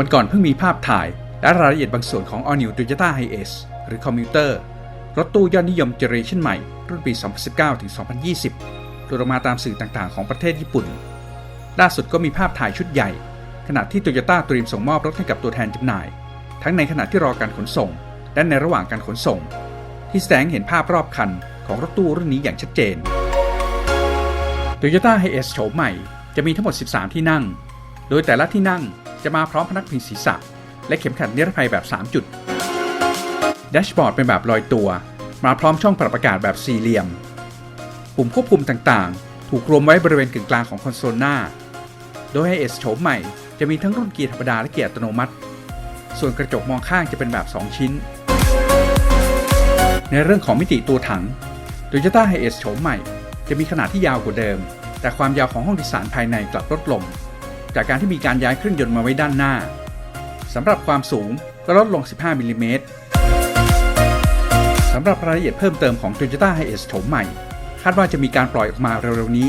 วันก่อนเพิ่งมีภาพถ่าย และรายละเอียดบางส่วนของ All New Toyota Hiace หรือ Commuter รถตู้ยอดนิยมเจเนอเรชันใหม่ รุ่นปี 2019 ถึง 2020หลุดออกมาตามสื่อต่างๆ ของประเทศญี่ปุ่น ล่าสุดก็มีภาพถ่ายชุดใหญ่ ขณะที่โตโยต้าเตรียมส่งมอบรถให้กับตัวแทนจำหน่าย ทั้งในขณะที่รอการขนส่ง และในระหว่างการขนส่ง ที่แสดงเห็นภาพรอบคันของรถตู้รุ่นนี้อย่างชัดเจน Toyota Hiace โฉมใหม่จะมีทั้งหมด 13 ที่นั่ง โดยแต่ละที่นั่ง จะมาพร้อมพนักพิงศีรษะ และเข็มขัดนิรภัยแบบ 3 จุด แดชบอร์ดเป็นแบบลอยตัว มาพร้อมช่องปรับอากาศแบบสี่เหลี่ยม ปุ่มควบคุมต่างๆ ถูกรวมไว้บริเวณกึ่งกลางของคอนโซลหน้า โดย Hiace โฉมใหม่จะมีทั้งรุ่นเกียร์ธรรมดาและเกียร์อัตโนมัติ ส่วนกระจกมองข้างจะเป็นแบบ 2 ชิ้น ในเรื่องของมิติตัวถัง Toyota Hiace โฉมใหม่ จะมีขนาดที่ยาวกว่าเดิม แต่ความยาวของห้องโดยสารภายในกลับลดลง จากการที่มีการย้ายเครื่องยนต์มาไว้ด้านหน้าสำหรับความสูงก็ลดลง 15มิลลิเมตรสำหรับรายละเอียดเพิ่มเติมของ Toyota Hiace โฉมใหม่ คาดว่าจะมีการปล่อยออกมาเร็วๆนี้